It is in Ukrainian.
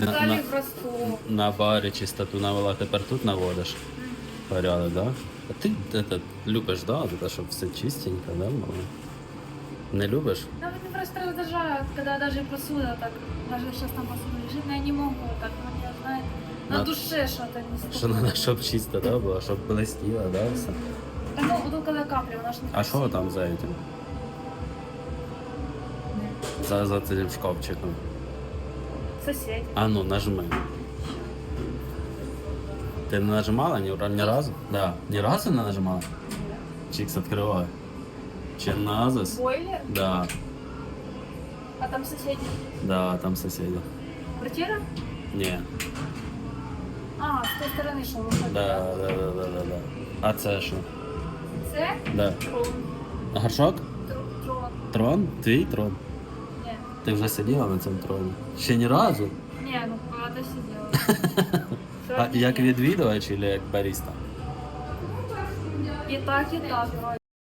на, Далі на, на барі чистоту навела, тепер тут наводиш. Порядок, да? А ти это, любиш, да? От це, щоб все чистенько, да? було? Не любиш? Ну, мне просто раздражает, когда даже посуда так, даже сейчас там посуда лежит, но я не могу так, ну, я знаю, на На- душе что-то не Що треба, щоб чисто, да, було, щоб блистіло, да, все. Да, ну, вот когда капля, вона ж не А що там за этим? За, за цим шкафчиком. Сосед. А ну, нажми. Ти не нажимала ні, ні разу? Да. Ні разу не нажимала? Чікс відкривай. Чи назис? Бойлер? Да, А там соседи. да, там сусіди. Квартира? Ні. А, з тої сторони, що виходить. Да, да, да, да, да, да. А це що? Це Да. трон. Горшок? Трон. Трон? Твій трон? Ти вже сиділа на цьому троні? Ще ні разу? Ні, ну багато сиділа. А як відвідувач чи як баріста? І так, і так.